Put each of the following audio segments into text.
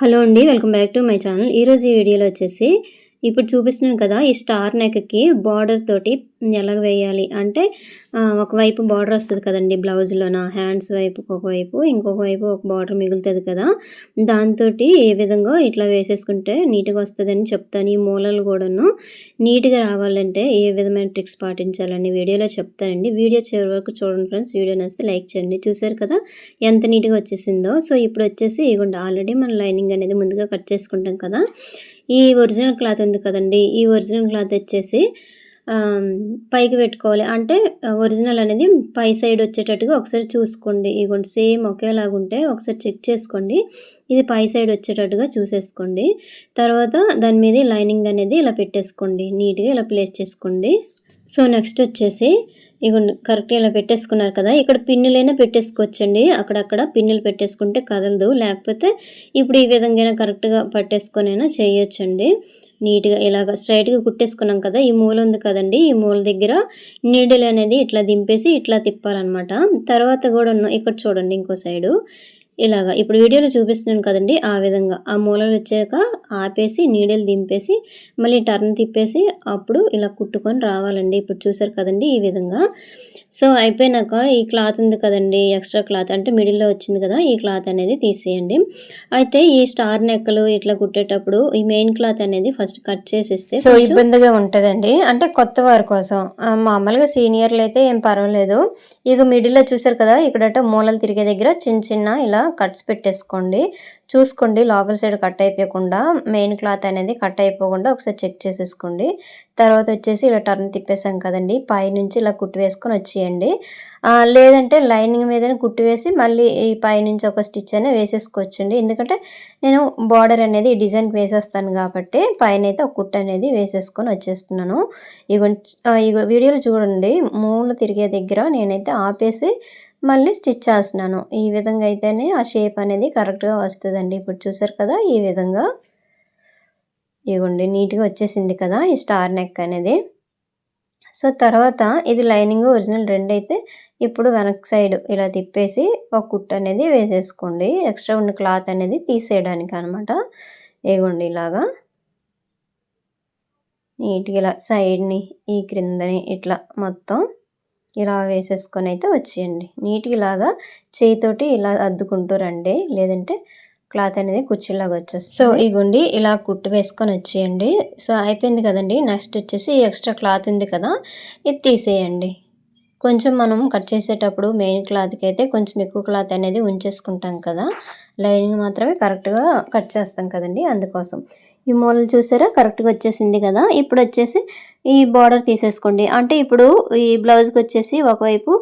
Hello అండి welcome back to my channel. ఈరోజు ఈ వీడియోలో వచ్చేసి ఇప్పుడు చూపిస్తున్నాను కదా ఈ స్టార్ నెక్కి బార్డర్ తోటి ఎలాగ వేయాలి? అంటే ఒకవైపు బార్డర్ వస్తుంది కదండి బ్లౌజ్లోన హ్యాండ్స్ వైపు ఒకవైపు ఇంకొక వైపు ఒక బార్డర్ మిగులుతుంది కదా. దాంతో ఏ విధంగా ఇట్లా వేసేసుకుంటే నీట్గా వస్తుందని చెప్తాను. ఈ మూలలు కూడాను నీట్గా రావాలంటే ఏ విధమైన ట్రిక్స్ పాటించాలని వీడియోలో చెప్తానండి. వీడియో చివరి వరకు చూడండి ఫ్రెండ్స్. వీడియో నస్తే లైక్ చేయండి. చూసారు కదా ఎంత నీట్గా వచ్చేసిందో. సో ఇప్పుడు వచ్చేసి ఇవ్వండి ఆల్రెడీ మన లైనింగ్ అనేది ముందుగా కట్ చేసుకుంటాం కదా. ఈ ఒరిజినల్ క్లాత్ ఉంది కదండి? ఈ ఒరిజినల్ క్లాత్ వచ్చేసి పైకి పెట్టుకోవాలి. అంటే ఒరిజినల్ అనేది పై సైడ్ వచ్చేటట్టుగా ఒకసారి చూసుకోండి. ఇగోండి సేమ్ ఒకేలాగా ఉంటే ఒకసారి చెక్ చేసుకోండి. ఇది పై సైడ్ వచ్చేటట్టుగా చూసేసుకోండి. తర్వాత దాని మీద లైనింగ్ అనేది ఇలా పెట్టేసుకోండి. నీట్గా ఇలా ప్లేస్ చేసుకోండి. సో నెక్స్ట్ వచ్చేసి ఇగోండి కరెక్ట్ ఇలా పెట్టేసుకున్నారు కదా. ఇక్కడ పిన్నులైనా పెట్టేసుకోవచ్చండి. అక్కడక్కడ పిన్నులు పెట్టేసుకుంటే కదలదు. లేకపోతే ఇప్పుడు ఈ విధంగా కరెక్ట్గా పట్టేసుకొనైనా చేయొచ్చండి. నీట్గా ఇలాగ స్ట్రైట్గా కుట్టేసుకున్నాం కదా ఈ మూల ఉంది కదండి. ఈ మూల దగ్గర నీడిల్ అనేది ఇట్లా దింపేసి ఇట్లా తిప్పాలన్నమాట. తర్వాత కూడా ఇక్కడ చూడండి ఇంకో సైడు ఇలాగా. ఇప్పుడు వీడియోలో చూపిస్తున్నాను కదండి ఆ విధంగా. ఆ మూలలు వచ్చాక ఆపేసి నీడలు దింపేసి మళ్ళీ టర్న్ తిప్పేసి అప్పుడు ఇలా కుట్టుకొని రావాలండి. ఇప్పుడు చూసారు కదండి ఈ విధంగా. సో అయిపోయినాక ఈ క్లాత్ ఉంది కదండి ఎక్స్ట్రా క్లాత్ అంటే మిడిల్లో వచ్చింది కదా ఈ క్లాత్ అనేది తీసేయండి. అయితే ఈ స్టార్ నెక్కలు ఇట్లా కుట్టేటప్పుడు ఈ మెయిన్ క్లాత్ అనేది ఫస్ట్ కట్ చేసిస్తే సో ఇబ్బందిగా ఉంటుందండి. అంటే కొత్త వారి కోసం. మామూలుగా సీనియర్లు అయితే ఏం పర్వాలేదు. ఇక మిడిల్లో చూసారు కదా ఇక్కడట మూలలు తిరిగే దగ్గర చిన్న చిన్న ఇలా కట్స్ పెట్టేసుకోండి. చూసుకోండి లోపల సైడ్ కట్ అయిపోకుండా మెయిన్ క్లాత్ అనేది కట్ అయిపోకుండా ఒకసారి చెక్ చేసేసుకోండి. తర్వాత వచ్చేసి ఇలా టర్న్ తిప్పేసాం కదండి పైనుంచి ఇలా కుట్టి వేసుకొని వచ్చేయండి. లేదంటే లైనింగ్ మీద కుట్టి వేసి మళ్ళీ ఈ పైనుంచి ఒక స్టిచ్ అనేది వేసేసుకోవచ్చండి. ఎందుకంటే నేను బార్డర్ అనేది డిజైన్కి వేసేస్తాను కాబట్టి పైన అయితే ఒక కుట్టు అనేది వేసేసుకొని వచ్చేస్తున్నాను. ఇగో ఇగో వీడియోలో చూడండి మూలు తిరిగే దగ్గర నేనైతే ఆపేసి మళ్ళీ స్టిచ్ చేస్తున్నాను. ఈ విధంగా అయితేనే ఆ షేప్ అనేది కరెక్ట్గా వస్తుందండి. ఇప్పుడు చూసారు కదా ఈ విధంగా ఇవ్వండి నీట్గా వచ్చేసింది కదా ఈ స్టార్ నెక్ అనేది. సో తర్వాత ఇది లైనింగ్ ఒరిజినల్ రెండు అయితే ఇప్పుడు వెనక్ సైడ్ ఇలా తిప్పేసి ఒక కుట్ అనేది వేసేసుకోండి. ఎక్స్ట్రా ఉన్న క్లాత్ అనేది తీసేయడానికి అనమాట ఇగోండి ఇలాగా. నీట్గా ఇలా సైడ్ని ఈ క్రిందని ఇట్లా మొత్తం ఇలా వేసేసుకొని అయితే వచ్చేయండి. నీట్గా ఇలాగా చేయితోటి ఇలా అద్దుకుంటూ రండి. లేదంటే క్లాత్ అనేది కుర్చీలాగా వచ్చేస్తుంది. సో ఈ గుండి ఇలా కుట్టు వేసుకొని వచ్చేయండి. సో అయిపోయింది కదండి. నెక్స్ట్ వచ్చేసి ఎక్స్ట్రా క్లాత్ ఉంది కదా ఇది తీసేయండి. కొంచెం మనం కట్ చేసేటప్పుడు మెయిన్ క్లాత్కి అయితే కొంచెం ఎక్కువ క్లాత్ అనేది ఉంచేసుకుంటాం కదా లైనింగ్ మాత్రమే కరెక్ట్గా కట్ చేస్తాం కదండి అందుకోసం. ఈ మూలలు చూసారా? కరెక్ట్గా వచ్చేసింది కదా? ఇప్పుడు వచ్చేసి ఈ బార్డర్ తీసేసుకోండి. అంటే ఇప్పుడు ఈ బ్లౌజ్కి వచ్చేసి ఒకవైపు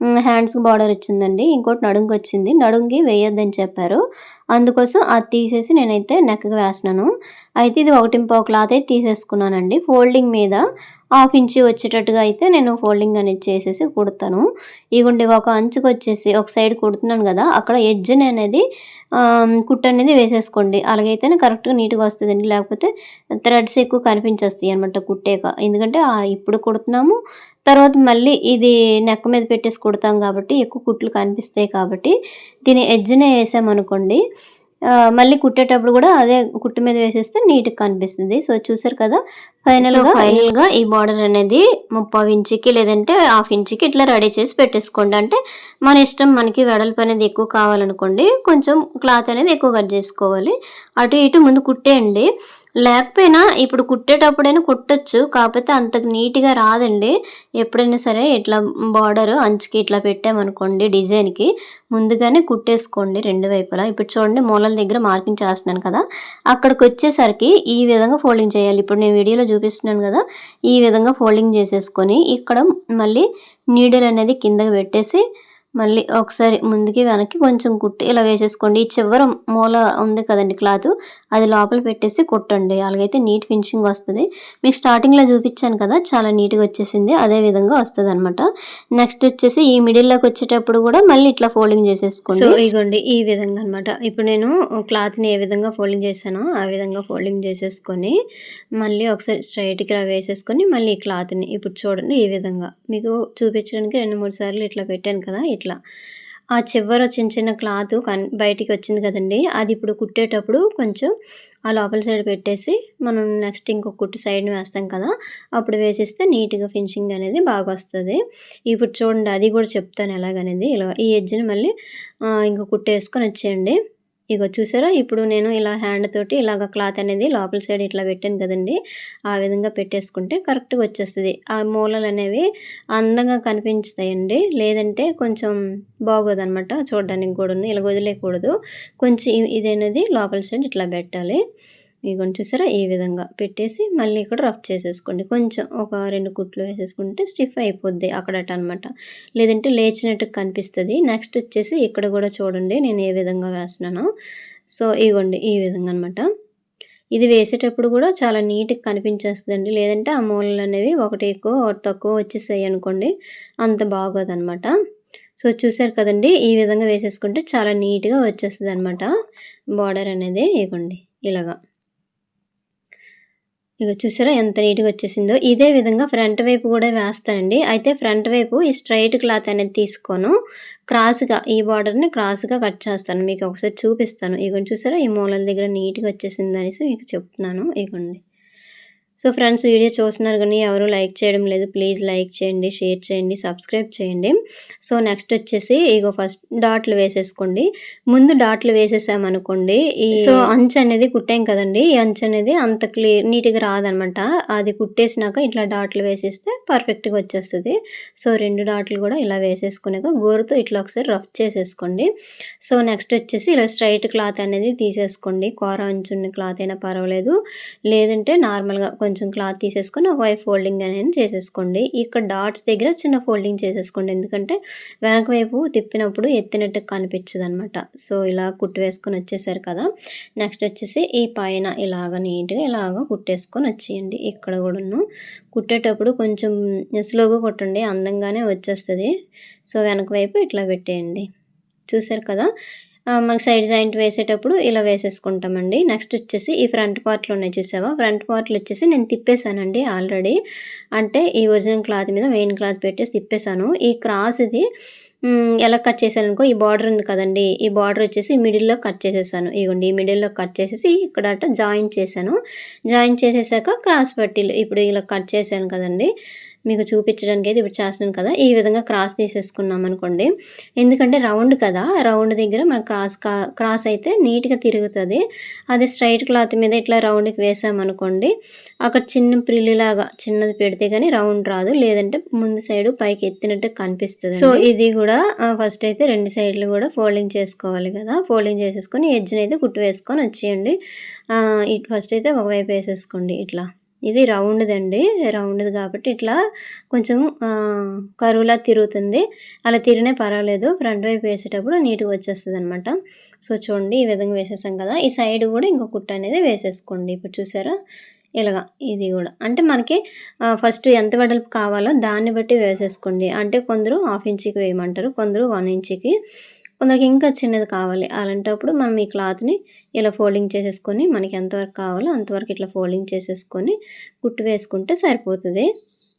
హ్యాండ్స్కి బార్డర్ వచ్చిందండి ఇంకోటి నడుంకి వచ్చింది. నడుంకి వేయొద్దని చెప్పారు. అందుకోసం అది తీసేసి నేనైతే నెక్కగా వేస్తున్నాను. అయితే ఇది ఒకటి పావు క్లాత్ అయితే తీసేసుకున్నానండి. ఫోల్డింగ్ మీద హాఫ్ ఇంచి వచ్చేటట్టుగా అయితే నేను ఫోల్డింగ్ అనేది చేసేసి కుడతాను. ఇగుండి ఒక అంచుకు వచ్చేసి ఒక సైడ్ కుడుతున్నాను కదా అక్కడ ఎడ్జ్ అనేది కుట్టు అనేది వేసేసుకోండి. అలాగైతేనే కరెక్ట్గా నీట్గా వస్తుందండి. లేకపోతే థ్రెడ్స్ ఎక్కువ కనిపించేస్తాయి అనమాట కుట్టాక. ఎందుకంటే ఇప్పుడు కుడుతున్నాము తర్వాత మళ్ళీ ఇది నెక్క మీద పెట్టేసి కుడతాం కాబట్టి ఎక్కువ కుట్లు కనిపిస్తాయి కాబట్టి దీని ఎడ్జ్నే వేసామనుకోండి మళ్ళీ కుట్టేటప్పుడు కూడా అదే కుట్టు మీద వేసేస్తే నీట్గా కనిపిస్తుంది. సో చూసారు కదా? ఫైనల్గా ఫైనల్గా ఈ బార్డర్ అనేది ముప్పై ఇంచుకి లేదంటే హాఫ్ ఇంచుకి ఇట్లా రెడీ చేసి పెట్టేసుకోండి. అంటే మన ఇష్టం మనకి వెడల్పు అనేది ఎక్కువ కావాలనుకోండి కొంచెం క్లాత్ అనేది ఎక్కువ కట్ చేసుకోవాలి. అటు ఇటు ముందు కుట్టేయండి. లేకపోయినా ఇప్పుడు కుట్టేటప్పుడైనా కుట్టచ్చు. కాకపోతే అంత నీట్గా రాదండి. ఎప్పుడైనా సరే ఇట్లా బార్డర్ అంచుకి ఇట్లా పెట్టామనుకోండి డిజైన్కి ముందుగానే కుట్టేసుకోండి రెండు వైపులా. ఇప్పుడు చూడండి మూలల దగ్గర మార్కింగ్ చేస్తున్నాను కదా. అక్కడికి వచ్చేసరికి ఈ విధంగా ఫోల్డింగ్ చేయాలి. ఇప్పుడు నేను వీడియోలో చూపిస్తున్నాను కదా ఈ విధంగా ఫోల్డింగ్ చేసేసుకొని ఇక్కడ మళ్ళీ నీడలు అనేది కిందకి పెట్టేసి మళ్ళీ ఒకసారి ముందుకి వెనక్కి కొంచెం కుట్టి ఇలా వేసేసుకోండి. ఈ చివర మూల ఉంది కదండి క్లాత్ అది లోపల పెట్టేసి కుట్టండి. అలాగైతే నీట్ ఫినిషింగ్ వస్తుంది. మీకు స్టార్టింగ్లో చూపించాను కదా చాలా నీట్గా వచ్చేసింది. అదే విధంగా వస్తుంది అనమాట నెక్స్ట్ వచ్చేసి ఈ మిడిల్లోకి వచ్చేటప్పుడు కూడా మళ్ళీ ఇట్లా ఫోల్డింగ్ చేసేసుకోండి. సో ఇగోండి ఈ విధంగా అనమాట ఇప్పుడు నేను క్లాత్ని ఏ విధంగా ఫోల్డింగ్ చేశానో ఆ విధంగా ఫోల్డింగ్ చేసేసుకొని మళ్ళీ ఒకసారి స్ట్రైట్గా వేసేసుకొని మళ్ళీ ఈ క్లాత్ని ఇప్పుడు చూడండి ఈ విధంగా. మీకు చూపించడానికి రెండు మూడు సార్లు ఇట్లా పెట్టాను కదా ఇట్లా ఇట్లా. ఆ చివర చిన్న చిన్న క్లాత్ కన్ బయటికి వచ్చింది కదండి. అది ఇప్పుడు కుట్టేటప్పుడు కొంచెం ఆ లోపల సైడ్ పెట్టేసి మనం నెక్స్ట్ ఇంకొక కుట్టు సైడ్ని వేస్తాం కదా అప్పుడు వేసేస్తే నీట్గా ఫినిషింగ్ అనేది బాగా వస్తుంది. ఇప్పుడు చూడండి అది కూడా చెప్తాను ఎలాగనేది. ఇలా ఈ ఎడ్జ్ని మళ్ళీ ఇంకో కుట్టు వేసుకొని వచ్చేయండి. ఇగో చూసారా? ఇప్పుడు నేను ఇలా హ్యాండ్ తోటి ఇలాగ క్లాత్ అనేది లోపల సైడ్ ఇట్లా పెట్టాను కదండి. ఆ విధంగా పెట్టేసుకుంటే కరెక్ట్గా వచ్చేస్తుంది. ఆ మూలలు అనేవి అందంగా కనిపించుతాయండి. లేదంటే కొంచెం బాగోదనమాట చూడడానికి కూడా ఇలా వదిలేయకూడదు కొంచెం ఇది అనేది లోపల సైడ్ ఇట్లా పెట్టాలి. ఇగోండి చూసారా? ఈ విధంగా పెట్టేసి మళ్ళీ ఇక్కడ రఫ్ చేసేసుకోండి. కొంచెం ఒక రెండు కుట్లు వేసేసుకుంటే స్టిఫ్ అయిపోద్ది అక్కడట అనమాట లేదంటే లేచినట్టు కనిపిస్తుంది. నెక్స్ట్ వచ్చేసి ఇక్కడ కూడా చూడండి నేను ఏ విధంగా వేస్తున్నాను. సో ఇగోండి ఈ విధంగా అనమాట ఇది వేసేటప్పుడు కూడా చాలా నీట్గా కనిపించేస్తుందండి. లేదంటే ఆ మూలలు అనేవి ఒకటి ఎక్కువ ఒకటి తక్కువ వచ్చేసాయి అనుకోండి అంత బాగోదనమాట సో చూసారు కదండి? ఈ విధంగా వేసేసుకుంటే చాలా నీట్గా వచ్చేస్తుంది అనమాట బార్డర్ అనేది ఇవ్వండి ఇలాగా. ఇక చూసారా ఎంత నీట్గా వచ్చేసిందో? ఇదే విధంగా ఫ్రంట్ వైపు కూడా వేస్తానండి. అయితే ఫ్రంట్ వైపు ఈ స్ట్రైట్ క్లాత్ అనేది తీసుకోను. క్రాస్గా ఈ బార్డర్ని క్రాస్గా కట్ చేస్తాను. మీకు ఒకసారి చూపిస్తాను. ఇగోండి చూసారా ఈ మూలల దగ్గర నీట్గా వచ్చేసింది అనేసి మీకు చెప్తున్నాను. ఇగోండి. సో ఫ్రెండ్స్ వీడియో చూస్తున్నారు కానీ ఎవరు లైక్ చేయడం లేదు. ప్లీజ్ లైక్ చేయండి షేర్ చేయండి సబ్స్క్రైబ్ చేయండి. సో నెక్స్ట్ వచ్చేసి ఇగో ఫస్ట్ డాట్లు వేసేసుకోండి. ముందు డాట్లు వేసేసామనుకోండి ఈ సో అంచు అనేది కుట్టాం కదండి ఈ అంచు అనేది అంత క్లియర్ నీట్గా రాదనమాట. అది కుట్టేసినాక ఇట్లా డాట్లు వేసేస్తే పర్ఫెక్ట్గా వచ్చేస్తుంది. సో రెండు డాట్లు కూడా ఇలా వేసేసుకున్నాక గోరుతో ఇట్లా ఒకసారి రఫ్ చేసేసుకోండి. సో నెక్స్ట్ వచ్చేసి ఇలా స్ట్రైట్ క్లాత్ అనేది తీసేసుకోండి. కూర అంచున్న క్లాత్ అయినా పర్వాలేదు. లేదంటే నార్మల్గా కొంచెం క్లాత్ తీసేసుకొని ఒక వైపు ఫోల్డింగ్ అనేది చేసేసుకోండి. ఇక్కడ డాట్స్ దగ్గర చిన్న ఫోల్డింగ్ చేసేసుకోండి. ఎందుకంటే వెనక వైపు తిప్పినప్పుడు ఎత్తినట్టు కనిపించదు అనమాట సో ఇలా కుట్టు వేసుకొని వచ్చేసారు కదా. నెక్స్ట్ వచ్చేసి ఈ పైన ఇలాగ నీట్గా ఇలాగ కుట్టేసుకొని వచ్చేయండి. ఇక్కడ కూడాను కుట్టేటప్పుడు కొంచెం స్లోగా కుట్టండి. అందంగానే వచ్చేస్తుంది. సో వెనక వైపు ఇట్లా పెట్టేయండి. చూసారు కదా? మనకి సైడ్ జాయింట్ వేసేటప్పుడు ఇలా వేసేసుకుంటామండి. నెక్స్ట్ వచ్చేసి ఈ ఫ్రంట్ పార్ట్లు ఉన్నాయి చూసావా? ఫ్రంట్ పార్ట్లు వచ్చేసి నేను తిప్పేశానండి ఆల్రెడీ. అంటే ఈ ఒరిజినల్ క్లాత్ మీద మెయిన్ క్లాత్ పెట్టేసి తిప్పేశాను. ఈ క్రాస్ ఇది ఎలా కట్ చేశాను అనుకో ఈ బార్డర్ ఉంది కదండి. ఈ బార్డర్ వచ్చేసి మిడిల్లో కట్ చేసేసాను. ఇగోండి ఈ మిడిల్లో కట్ చేసేసి ఇక్కడ జాయిన్ చేశాను. జాయిన్ చేసేసాక క్రాస్ పట్టీలు ఇప్పుడు ఇలా కట్ చేశాను కదండి. మీకు చూపించడానికి అయితే ఇప్పుడు చేస్తున్నాను కదా. ఈ విధంగా క్రాస్ తీసేసుకున్నాం అనుకోండి. ఎందుకంటే రౌండ్ కదా. రౌండ్ దగ్గర మన క్రాస్ క్రాస్ అయితే నీట్గా తిరుగుతుంది. అదే స్ట్రైట్ క్లాత్ మీద ఇట్లా రౌండ్కి వేసామనుకోండి అక్కడ చిన్న ప్రిల్లిలాగా చిన్నది పెడితే కానీ రౌండ్ రాదు. లేదంటే ముందు సైడ్ పైకి ఎత్తినట్టు కనిపిస్తుంది సో ఇది కూడా ఫస్ట్ అయితే రెండు సైడ్లు కూడా ఫోల్డింగ్ చేసుకోవాలి కదా. ఫోల్డింగ్ చేసేసుకొని ఎడ్జ్ని అయితే కుట్టు వేసుకొని వచ్చేయండి. ఫస్ట్ అయితే ఒకవైపు వేసేసుకోండి ఇట్లా. ఇది రౌండ్దండి రౌండ్ది కాబట్టి ఇట్లా కొంచెం కరువులా తిరుగుతుంది. అలా తిరిగినే పర్వాలేదు. ఫ్రంట్ వైపు వేసేటప్పుడు నీట్గా వచ్చేస్తుంది అనమాట సో చూడండి ఈ విధంగా వేసేసాం కదా. ఈ సైడ్ కూడా ఇంకో కుట్ట అనేది వేసేసుకోండి. ఇప్పుడు చూసారా? ఇలాగా ఇది కూడా. అంటే మనకి ఫస్ట్ ఎంత వెడల్పు కావాలో దాన్ని బట్టి వేసేసుకోండి. అంటే కొందరు హాఫ్ ఇంచ్కి వేయమంటారు కొందరు వన్ ఇంచ్కి. కొందరికి ఇంకా చిన్నది కావాలి. అలాంటప్పుడు మనం ఈ క్లాత్ని ఇలా ఫోల్డింగ్ చేసేసుకొని మనకి ఎంతవరకు కావాలో అంతవరకు ఇట్లా ఫోల్డింగ్ చేసేసుకొని కుట్టు వేసుకుంటే సరిపోతుంది.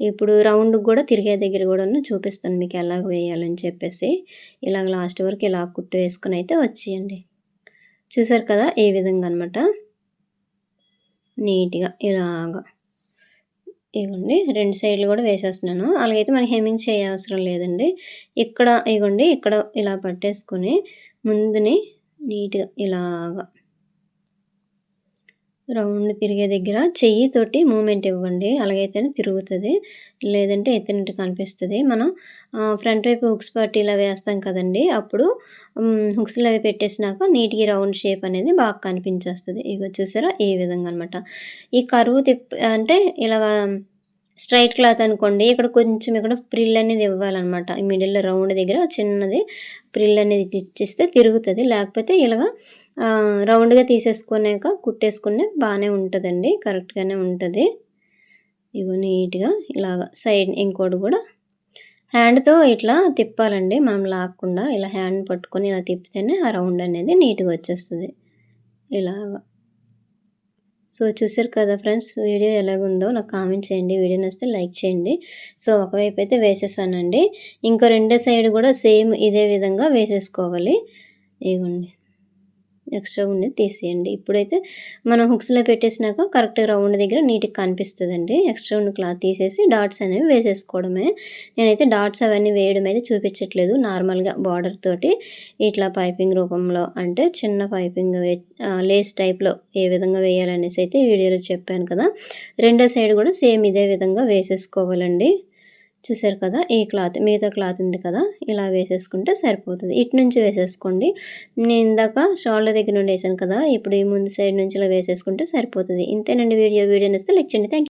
ఇప్పుడు రౌండ్ కూడా తిరిగే దగ్గర కూడా చూపిస్తాను మీకు ఎలాగ వేయాలని చెప్పేసి. ఇలాగ లాస్ట్ వరకు ఇలా కుట్టు వేసుకుని అయితే వచ్చేయండి. చూసారు కదా? ఏ విధంగా అనమాట నీట్గా ఇలాగా. ఇగోండి రెండు సైడ్లు కూడా వేసేస్తున్నాను. అలాగైతే మనకి హెమ్మింగ్ చేయ అవసరం లేదండి. ఇక్కడ ఇగోండి ఇక్కడ ఇలా పట్టేసుకొని ముందుని నీట్గా ఇలాగా రౌండ్ తిరిగే దగ్గర చెయ్యితోటి మూమెంట్ ఇవ్వండి. అలాగైతేనే తిరుగుతుంది. లేదంటే ఎత్తినట్టు కనిపిస్తుంది. మనం ఫ్రంట్ వైపు హుక్స్ పట్టి ఇలా వేస్తాం కదండి. అప్పుడు హుక్స్లు అవి పెట్టేసినాక నీట్గా రౌండ్ షేప్ అనేది బాగా కనిపించేస్తుంది. ఇక చూసారా? ఈ విధంగా అనమాట ఈ కరువు తిప్పి అంటే ఇలా స్ట్రైట్ క్లాత్ అనుకోండి. ఇక్కడ కొంచెం ఇక్కడ ప్రిల్ అనేది ఇవ్వాలన్నమాట. మిడిల్లో రౌండ్ దగ్గర చిన్నది ప్రిల్ అనేది ఇచ్చిస్తే తిరుగుతుంది. లేకపోతే ఇలాగా రౌండ్గా తీసేసుకున్నాక కుట్టేసుకునే బాగానే ఉంటుందండి. కరెక్ట్గానే ఉంటుంది. ఇగో నీట్గా ఇలాగ సైడ్ ఇంకోటి కూడా. హ్యాండ్తో ఇట్లా తిప్పాలండి. మనం లాక్కుండా ఇలా హ్యాండ్ పట్టుకొని ఇలా తిప్పితేనే ఆ రౌండ్ అనేది నీట్గా వచ్చేస్తుంది. ఇలాగా. సో చూసారు కదా ఫ్రెండ్స్ వీడియో ఎలాగుందో నాకు కామెంట్ చేయండి. వీడియో నచ్చితే లైక్ చేయండి. సో ఒకవైపు అయితే వేసేసానండి. ఇంకో రెండో సైడ్ కూడా సేమ్ ఇదే విధంగా వేసేసుకోవాలి. ఇగోండి. ఎక్స్ట్రా ఉండేది తీసేయండి. ఇప్పుడైతే మనం హుక్స్లో పెట్టేసినాక కరెక్ట్గా రౌండ్ దగ్గర నీట్గా కనిపిస్తుందండి. ఎక్స్ట్రా ఉన్న క్లాత్ తీసేసి డాట్స్ అనేవి వేసేసుకోవడమే. నేనైతే డాట్స్ అవన్నీ వేయడం అయితే చూపించట్లేదు నార్మల్గా బార్డర్ తోటి. ఇట్లా పైపింగ్ రూపంలో అంటే చిన్న పైపింగ్ లేస్ టైప్లో ఏ విధంగా వేయాలనేసి అయితే వీడియోలో చెప్పాను కదా. రెండో సైడ్ కూడా సేమ్ ఇదే విధంగా వేసేసుకోవాలండి. చూసారు కదా? ఈ క్లాత్ మిగతా క్లాత్ ఉంది కదా? ఇలా వేసేసుకుంటే సరిపోతుంది. ఇటు నుంచి వేసేసుకోండి. నేను ఇందాక షోల్డర్ దగ్గర నుండి వేసాను కదా? ఇప్పుడు ఈ ముందు సైడ్ నుంచి ఇలా వేసేసుకుంటే సరిపోతుంది. ఇంతేనండి వీడియో. వీడియో నేస్తే లెక్చండి థ్యాంక్